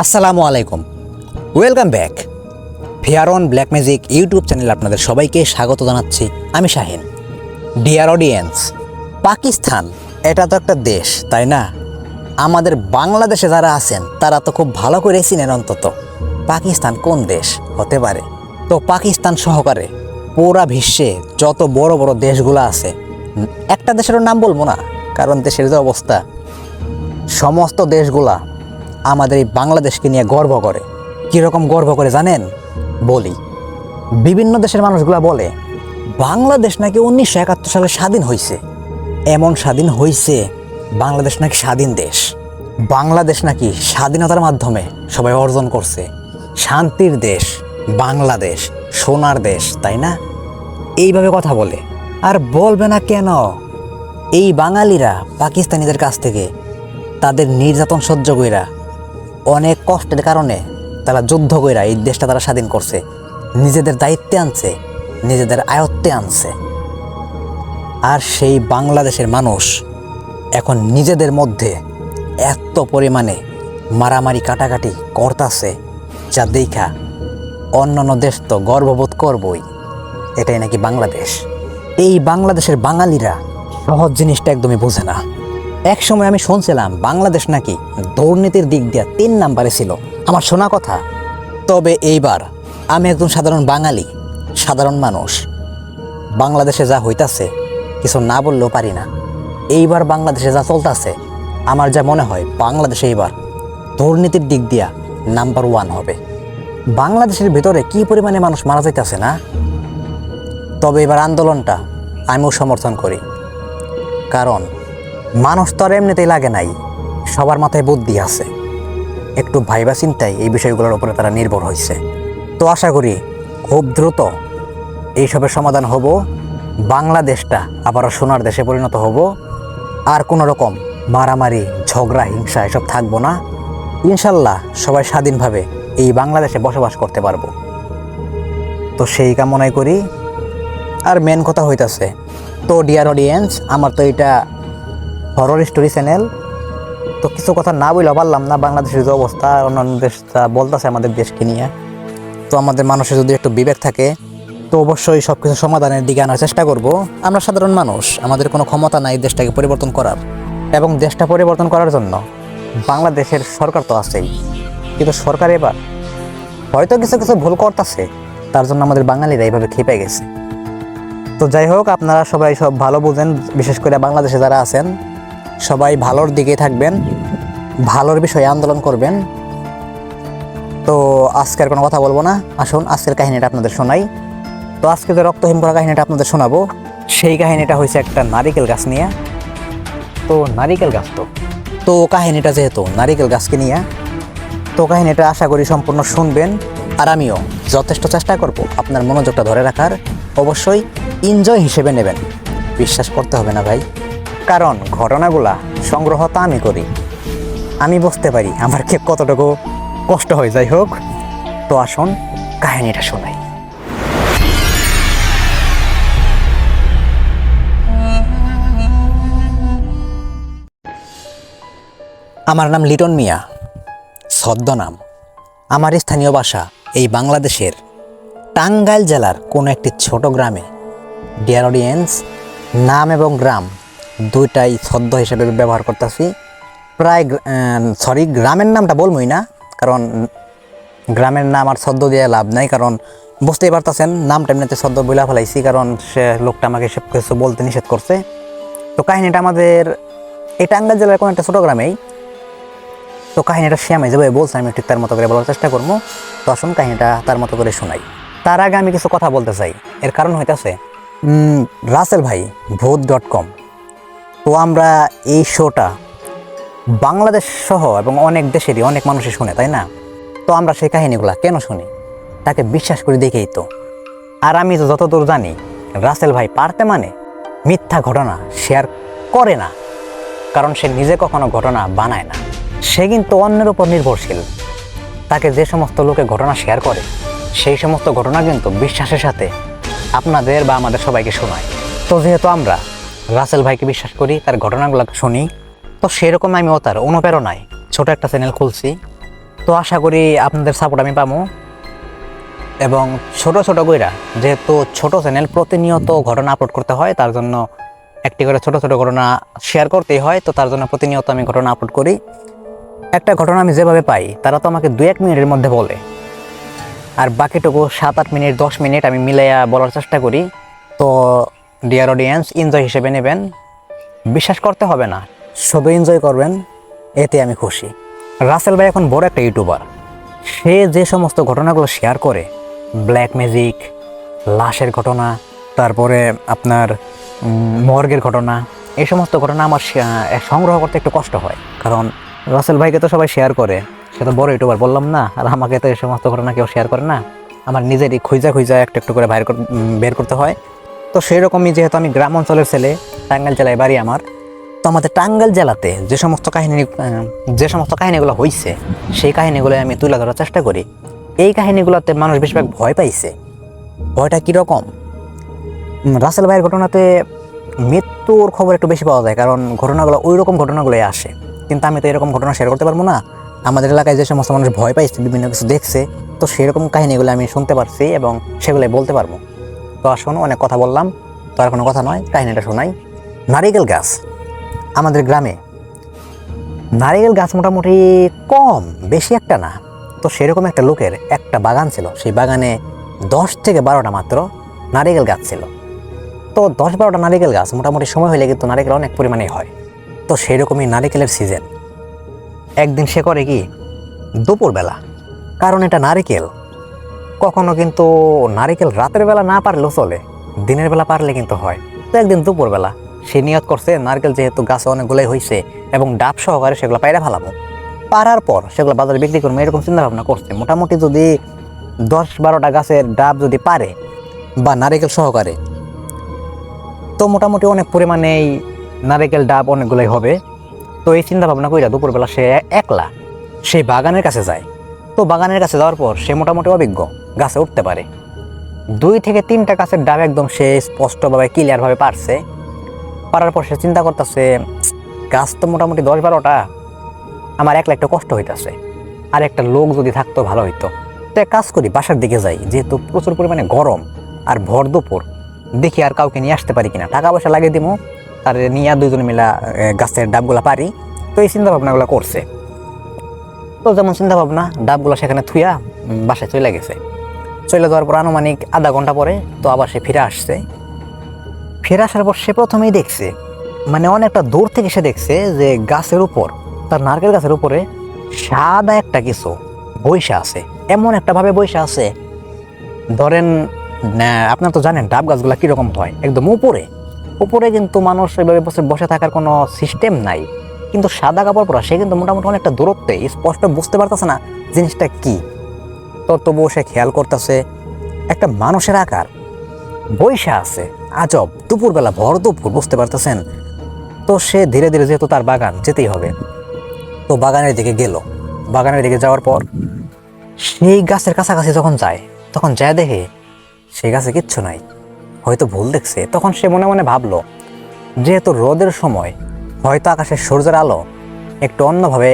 আসসালামু আলাইকুম। Welcome back Fair On Black Magic YouTube চ্যানেলে আপনাদের সবাইকে স্বাগত জানাচ্ছি। আমি শাহিন। ডিয়ার অডিয়েন্স পাকিস্তান, এটা তো একটা দেশ, তাই না? আমাদের বাংলাদেশে যারা আছেন, তারা তো খুব ভালো করে চিনেন অন্তত। পাকিস্তান কোন দেশ? হতে পারে। তো পাকিস্তান সহকারে পুরা বিশ্বে যত বড় বড় দেশগুলো আছে, একটা দেশেরও নাম বলব না, কারণ দেশের যে অবস্থা, সমস্ত দেশগুলা আমাদের এই বাংলাদেশকে নিয়ে গর্ব করে। কীরকম গর্ব করে জানেন? বলি, বিভিন্ন দেশের মানুষগুলা বলে, বাংলাদেশ নাকি উনিশশো একাত্তর সালে স্বাধীন হয়েছে এমন স্বাধীন হয়েছে বাংলাদেশ নাকি স্বাধীন দেশ। বাংলাদেশ নাকি স্বাধীনতার মাধ্যমে সবাই অর্জন করছে। শান্তির দেশ, বাংলাদেশ, সোনার দেশ, তাই না? এইভাবে কথা বলে। আর বলবে না কেন? এই বাঙালিরা, পাকিস্তানিদের কাছ থেকে, তাদের নির্যাতন সহ্য কইরা অনেক কষ্টের কারণে তারা যুদ্ধ কইরা এই দেশটা তারা স্বাধীন করছে। নিজেদের দায়িত্বে আনছে, নিজেদের আয়ত্তে আনছে। আর সেই বাংলাদেশের মানুষ এখন নিজেদের মধ্যে এত পরিমাণে মারামারি কাটাকাটি করতাছে যা দেখা অন্যান্য দেশ তো গর্ববোধ করবই। এটাই নাকি বাংলাদেশ? এই বাংলাদেশের বাঙালিরা সহজ জিনিসটা একদমই বোঝে না। এক সময় আমি শুনছিলাম বাংলাদেশ নাকি দুর্নীতির দিক দিয়ে তিন নাম্বারে ছিল। আমার শোনা কথা, তবে এইবার আমি একজন সাধারণ বাঙালি, সাধারণ মানুষ। বাংলাদেশে যা হইতাছে, কিছু না বললেও পারি না। এইবার বাংলাদেশে যা চলতেছে, আমার যা মনে হয়, বাংলাদেশে এইবার দুর্নীতির দিক দিয়া নাম্বার ওয়ান হবে। বাংলাদেশের ভিতরে কি পরিমাণে মানুষ মারা যাইতেছে না? তবে এবার আন্দোলনটা আমিও সমর্থন করি। কারণ মানুষ তো আর এমনিতেই লাগে নাই। সবার মাথায় বুদ্ধি আছে। একটু ভাইবা চিন্তায় এই বিষয়গুলোর উপরে তারা নির্ভর হয়েছে তো আশা করি খুব দ্রুত এইসবের সমাধান হব। বাংলাদেশটা আবারও সোনার দেশে পরিণত হব। আর কোনো রকম মারামারি, ঝগড়া, হিংসা এসব থাকব না। ইনশাল্লাহ সবাই স্বাধীনভাবে এই বাংলাদেশে বসবাস করতে পারব। তো সেই কামনাই করি। আর মেন কথা হইতাছে তো ডিয়ার অডিয়েন্স আমার তো এটা হরর স্টোরি চ্যানেল তো কিছু কথা না বলে পারলাম না, বাংলাদেশের যে অবস্থা অন্যান্য দেশ বলতেছে আমাদের দেশকে নিয়ে। তো আমাদের মানুষের যদি একটু বিবেক থাকে, তো অবশ্যই সব কিছু সমাধানের দিকে আনার চেষ্টা করব। আমরা সাধারণ মানুষ, আমাদের কোনো ক্ষমতা নাই দেশটাকে পরিবর্তন করার। এবং দেশটা পরিবর্তন করার জন্য বাংলাদেশের সরকার তো আছেই। কিন্তু সরকার এবার হয়তো কিছু কিছু ভুল করতেছে, তার জন্য আমাদের বাঙালিরা এইভাবে খেপে গেছে। তো যাই হোক, আপনারা সবাই সব ভালো বুঝেন, বিশেষ করে বাংলাদেশে যারা আছেন। সবাই ভালোর দিকে থাকবেন, ভালোর বিষয়ে আন্দোলন করবেন। তো আজকের কোনো কথা বলব না। আসুন, আজকের কাহিনীটা আপনাদের শোনাই। তো আজকে যে রক্তহীন পড়া কাহিনীটা আপনাদের শোনাবো, সেই কাহিনীটা হয়েছে একটা নারিকেল গাছ নিয়ে। তো নারিকেল গাছ তো। তো কাহিনীটা যেহেতু নারিকেল গাছকে নিয়ে, তো কাহিনীটা আশা করি সম্পূর্ণ শুনবেন। আর আমিও যথেষ্ট চেষ্টা করব আপনার মনোযোগটা ধরে রাখার। অবশ্যই এনজয় হিসেবে নেবেন। বিশ্বাস করতে হবে না ভাই। কারণ ঘটনাগুলা সংগ্রহ তো আমি করি। আমি বুঝতে পারি আমার কে কতটুকু কষ্ট হয়, যাই হোক। তো আসুন, কাহিনীটা শোনাই। আমার নাম লিটন মিয়া। ছদ্মনাম। আমার স্থানীয় বাসা এই বাংলাদেশের টাঙ্গাইল জেলার কোনো একটি ছোট গ্রামে। ডিয়ার অডিয়েন্স নাম এবং গ্রাম দুইটাই ছদ্ম হিসেবে ব্যবহার করতেছি। প্রায় সরি গ্রামের নামটা বলবই না, কারণ গ্রামের নাম আর ছদ্ম দিয়ে লাভ নাই, কারণ বুঝতেই পারতেছেন, নামটা এমনিতে ছদ্ম বইলা ফেলাইছি, কারণ সে লোকটা আমাকে সব কিছু বলতে নিষেধ করছে। তো কাহিনীটা আমাদের এই টাঙ্গাইল জেলার কোনো একটা ছোটো গ্রামেই। তো কাহিনীটা সে আমি যেভাবে বলছে, আমি ঠিক তার মতো করে বলার চেষ্টা করব। তো আসুন কাহিনীটা তার মতো করে শোনাই। তার আগে আমি কিছু কথা বলতে চাই। এর কারণ হইতেছে রাসেল ভাই, ভূত ডট কম। তো আমরা এই শোটা বাংলাদেশ সহ এবং অনেক দেশেরই অনেক মানুষই শুনে, তাই না? তো আমরা সেই কাহিনীগুলা কেন শুনি? তাকে বিশ্বাস করে দেখেই তো। আর আমি তো যতদূর জানি, রাসেল ভাই পারতে মানে মিথ্যা ঘটনা শেয়ার করে না। কারণ সে নিজে কখনো ঘটনা বানায় না। সে কিন্তু অন্যের উপর নির্ভরশীল। তাকে যে সমস্ত লোকে ঘটনা শেয়ার করে, সেই সমস্ত ঘটনা কিন্তু বিশ্বাসের সাথে আপনাদের বা আমাদের সবাইকে শোনায়। তো যেহেতু আমরা রাসেল ভাইকে বিশ্বাস করি, তার ঘটনাগুলো শুনি। তো সেরকম আমিও তার অনুপ্রেরণায় ছোট একটা চ্যানেল খুলছি। তো আশা করি আপনাদের সাপোর্ট আমি পাবো। এবং ছোট ছোট কইরা, যেহেতু ছোট চ্যানেল প্রতিনিয়ত ঘটনা আপলোড করতে হয়, তার জন্য একটি করে ছোট ছোট ঘটনা শেয়ার করতেই হয়, তো তার জন্য প্রতিনিয়ত আমি ঘটনা আপলোড করি। একটা ঘটনা আমি যেভাবে পাই, তারা তো আমাকে দু এক মিনিটের মধ্যে বলে। আর বাকিটুকু সাত আট মিনিট, দশ মিনিট আমি মিলাইয়া বলার চেষ্টা করি। তো ডিয়ার অডিয়েন্স এনজয় হিসেবে নেবেন। বিশ্বাস করতে হবে না, শুধু এনজয় করবেন, এতে আমি খুশি। রাসেল ভাই এখন বড় একটা ইউটিউবার সে যে সমস্ত ঘটনাগুলো শেয়ার করে ব্ল্যাক ম্যাজিক লাশের ঘটনা, তারপরে আপনার মর্গের ঘটনা, এই সমস্ত ঘটনা আমার সংগ্রহ করতে একটু কষ্ট হয়। কারণ রাসেল ভাইকে তো সবাই শেয়ার করে। সে তো বড় ইউটিউবার বললাম না, আর আমাকে তো এই সমস্ত ঘটনা কেউ শেয়ার করে না। আমার নিজেরই খুঁজা খুঁজা একটু একটু করে বাইর বের করতে হয়। তো সেই রকমই যেহেতু আমি গ্রাম অঞ্চলের ছেলে, টাঙ্গাইল জেলায় বাড়ি আমার, তো আমাদের টাঙ্গাইল জেলাতে যে সমস্ত কাহিনী যে সমস্ত কাহিনীগুলো হয়েছে সেই কাহিনীগুলো আমি তুলে ধরার চেষ্টা করি। এই কাহিনীগুলোতে মানুষ বেশিরভাগ ভয় পাইছে। ভয়টা কীরকম? রাসেল ভাইয়ের ঘটনাতে মৃত্যুর খবর একটু বেশি পাওয়া যায়, কারণ ঘটনাগুলো ওই রকম ঘটনাগুলোই আসে। কিন্তু আমি তো এরকম ঘটনা শেয়ার করতে পারব না। আমাদের এলাকায় যে সমস্ত মানুষ ভয় পাইছে, বিভিন্ন কিছু দেখছে, তো সেরকম কাহিনীগুলো আমি শুনতে পারছি এবং সেগুলোই বলতে পারব। তো আসুন, অনেক কথা বললাম, তো আর কোনো কথা নয়, কাহিনীটা শোনাই। নারিকেল গাছ আমাদের গ্রামে। নারিকেল গাছ মোটামুটি কম, বেশি একটা না। তো সেরকম একটা লোকের একটা বাগান ছিল, সেই বাগানে দশ থেকে বারোটা মাত্র নারিকেল গাছ ছিল। তো দশ বারোটা নারিকেল গাছ মোটামুটি সময় হলে কিন্তু নারিকেল অনেক পরিমাণে হয়। তো সেরকমই নারিকেলের সিজন একদিন সে করে কি? দুপুরবেলা। কারণ এটা নারিকেল কখনো কিন্তু নারিকেল রাতের বেলা না পারলেও চলে, দিনের বেলা পারলে কিন্তু হয়। তো একদিন দুপুরবেলা সে নিয়ত করছে, নারকেল যেহেতু গাছে অনেকগুলোই হয়েছে এবং ডাব সহকারে সেগুলো পায়রা ফেলাবো। পারার পর সেগুলো বাজারে বিক্রি করব, এরকম চিন্তা ভাবনা করছে। মোটামুটি যদি দশ বারোটা গাছের ডাব যদি পারে বা নারিকেল সহকারে, তো মোটামুটি অনেক পরিমাণেই নারিকেল ডাব অনেকগুলোই হবে। তো এই চিন্তা ভাবনা কইরা দুপুরবেলা সে একলা সেই বাগানের কাছে যায়। তো বাগানের কাছে যাওয়ার পর সে মোটামুটি অভিজ্ঞ। গাছে উঠতে পারে। দুই থেকে তিনটা গাছের ডাব একদম সে স্পষ্টভাবে ক্লিয়ারভাবে পারছে। পারার পর সে চিন্তা করতেছে, গাছ তো মোটামুটি দশ বারোটা। আমার একলা একটা কষ্ট হইতেছে। আর একটা লোক যদি থাকতো ভালো হইতো। তো এক কাজ করি, বাসার দিকে যাই। যেহেতু প্রচুর পরিমাণে গরম আর ভর দুপুর, দেখি আর কাউকে নিয়ে আসতে পারি কিনা। টাকা পয়সা লাগিয়ে দিব আর নিয়ে দুজনে মিলা গাছের ডাবগুলা পারি। তো এই চিন্তা ভাবনাগুলো করছে। তো যেমন চিন্তা ভাবনা ডাবগুলো সেখানে থুয়া বাসায় চলে গেছে। চলে যাওয়ার পর আনুমানিক আধা ঘণ্টা পরে তো আবার সে ফিরে আসছে। ফিরে আসার পর সে প্রথমেই দেখছে মানে অনেকটা দূর থেকে সে দেখছে যে গাছের উপর, তার নারকেল গাছের উপরে সাদা একটা কিছু বৈশা আছে, এমন একটা ভাবে বৈশা আছে। ধরেন আপনারা তো জানেন ডাব গাছগুলো কীরকম হয়, একদম উপরে। উপরে কিন্তু মানুষ এভাবে বসে বসে থাকার কোনো সিস্টেম নাই। কিন্তু সাদা কাপড় পরা সে কিন্তু মোটামুটি অনেকটা দূরত্বে স্পষ্ট বুঝতে পারতেছে না জিনিসটা কি। তবুও সে খেয়াল করতেছে, একটা মানুষের আকার। বৈশা আছে, আজব, দুপুরবেলা ভর দুপুর, বুঝতে পারতেছেন? তো সে ধীরে ধীরে যেহেতু তার বাগান, যেতেই হবে। তো বাগানের দিকে গেল। বাগানের দিকে যাওয়ার পর সেই গাছের কাছাকাছি যখন যায়, তখন যায় দেখে সেই গাছে কিচ্ছু নাই। হয়তো ভুল দেখছে, তখন সে মনে মনে ভাবলো, যেহেতু রোদের সময়, হয়তো আকাশের সূর্যের আলো একটু অন্যভাবে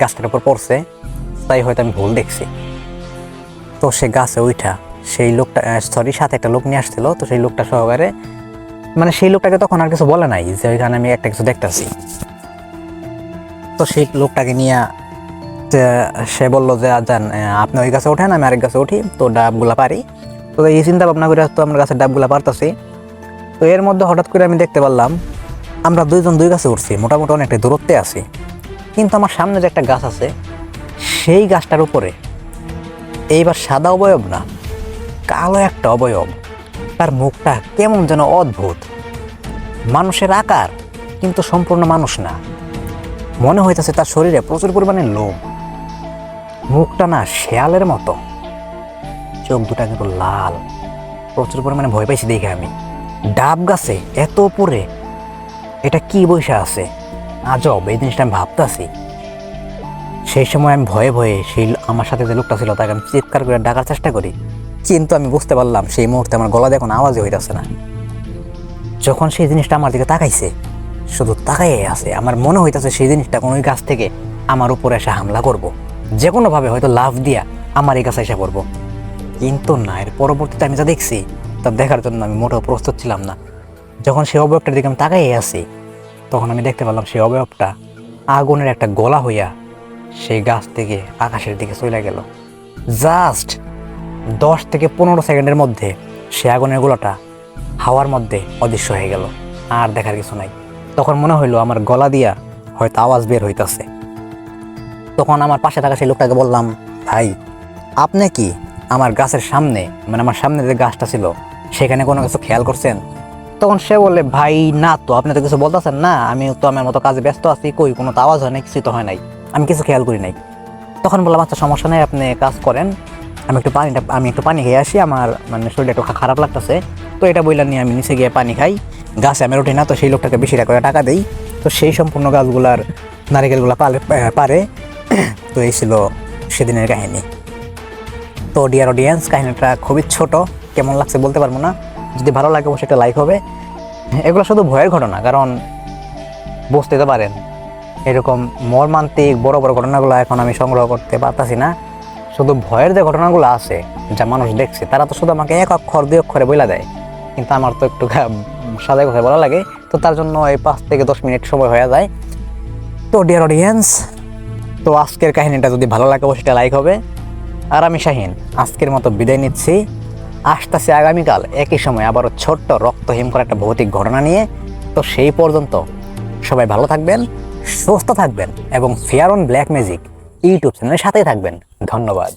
গাছটার উপর পড়ছে, তাই হয়তো আমি ভুল দেখছি। তো সে গাছে উঠা সেই লোকটা সরি সাথে একটা লোক নিয়ে আসছিল তো সেই লোকটা সহকারে মানে সেই লোকটাকে তখন আর কিছু বলে নাই যে ওইখানে আমি একটা কিছু দেখতেছি। তো সেই লোকটাকে নিয়ে সে বলল যে "আ, যান আপনি ওই গাছে ওঠেন আমি আরেক গাছে উঠি তো ডাবগুলা পারি। তো এই চিন্তা ভাবনা করে তো আমরা গাছের ডাবগুলা পারতাছি। তো এর মধ্যে হঠাৎ করে আমি দেখতে পারলাম আমরা দুইজন দুই গাছে উঠছি মোটামুটি অনেকটা দূরত্বে আছি। কিন্তু আমার সামনে যে একটা গাছ আছে সেই গাছটার উপরে এইবার সাদা অবয়ব না, কালো একটা অবয়ব। তার মুখটা কেমন যেন অদ্ভুত। মানুষের আকার কিন্তু সম্পূর্ণ মানুষ না। মনে হইতেছে তার শরীরে প্রচুর পরিমাণে লোম। মুখটা না শেয়ালের মতো। চোখ দুটা কিন্তু লাল। প্রচুর পরিমাণে ভয় পাইছি দেখে আমি। ডাব গাছে এত উপরে, এটা কি বৈশা আছে? আজব, এই জিনিসটা আমি ভাবতেছি। সেই সময় আমি ভয়ে ভয়ে সেই আমার সাথে যে লোকটা ছিল, তাকে আমি চিৎকার করে ডাকার চেষ্টা করি। কিন্তু আমি বুঝতে পারলাম সেই মুহূর্তে আমার গলা দেখুন আওয়াজই হইতেছে না। যখন সেই জিনিসটা আমার দিকে তাকাইছে, শুধু তাকাই আছে, আমার মনে হইতেছে সেই জিনিসটা কোনো গাছ থেকে আমার উপরে এসে হামলা করব। যে কোনোভাবে হয়তো লাভ দিয়া আমার এই কাছে এসে পড়ব। কিন্তু না, এর পরবর্তীতে আমি যা দেখছি, তা দেখার জন্য আমি মোটেও প্রস্তুত ছিলাম না। যখন সেই অবয়বটার দিকে আমি তাকাই আছি, তখন আমি দেখতে পেলাম সেই অবয়বটা আগুনের একটা গলা হইয়া সেই গাছ থেকে আকাশের দিকে চলে গেল। জাস্ট দশ থেকে পনেরো সেকেন্ডের মধ্যে সে আগুনের গোলাটা হাওয়ার মধ্যে অদৃশ্য হয়ে গেল, আর দেখার কিছু নাই। তখন মনে হইল আমার গলা দিয়া হয়তো আওয়াজ বের হইতেছে। তখন আমার পাশে থাকা সেই লোকটাকে বললাম, ভাই, আপনি কি আমার গাছের সামনে মানে আমার সামনে যে গাছটা ছিল, সেখানে কোনো কিছু খেয়াল করছেন? তখন সে বলে ভাই, না তো, আপনি তো কিছু বলতেছেন না আমি তো আমার মতো কাজে ব্যস্ত আছি, কই, কোনো তো আওয়াজ হয় নাই কিছু তো হয় নাই। আমি কিছু খেয়াল করি নাই। তখন বললাম আচ্ছা সমস্যা নেই, আপনি কাজ করেন। আমি একটু পানিটা আমি একটু পানি খেয়ে আসি। আমার মানে শরীরটা একটু খারাপ লাগতেছে। তো এটা বললাম নিয়ে আমি নিচে গিয়ে পানি খাই। গাছে আমি উঠি না, তো সেই লোকটাকে বেশি করে টাকা দিই। তো সেই সম্পূর্ণ গাছগুলার নারিকেলগুলো পালে পারে। তো এই ছিল সেদিনের কাহিনী। তো ডিয়ার অডিয়েন্স কাহিনীটা খুবই ছোট। কেমন লাগছে বলতে পারব না। যদি ভালো লাগে, অবশ্যই একটা লাইক হবে। এগুলো শুধু ভয়ের ঘটনা, কারণ বুঝতে তো পারেন। এরকম মর্মান্তিক বড় বড় ঘটনাগুলো এখন আমি সংগ্রহ করতে পারতাছি না। শুধু ভয়ের যে ঘটনাগুলো আছে, যা মানুষ দেখছে, তারা তো শুধু আমাকে এক অক্ষর, দুই অক্ষরে বলে দেয়। কিন্তু আমার তো একটু সাদাই কথা বলা লাগে। তো তার জন্য এই পাঁচ থেকে দশ মিনিট সময় হয়ে যায়। তো ডিয়ার অডিয়েন্স তো আজকের কাহিনীটা যদি ভালো লাগে, অবশ্যই লাইক হবে। আর আমি শাহিন, আজকের মতো বিদায় নিচ্ছি। আসতেছে আগামীকাল একই সময় আবারও ছোট্ট রক্তহীন করা একটা ভৌতিক ঘটনা নিয়ে। তো সেই পর্যন্ত সবাই ভালো থাকবেন। সুস্থ থাকবেন এবং Fair On Black Magic YouTube চ্যানেলের সাথেই থাকবেন। ধন্যবাদ।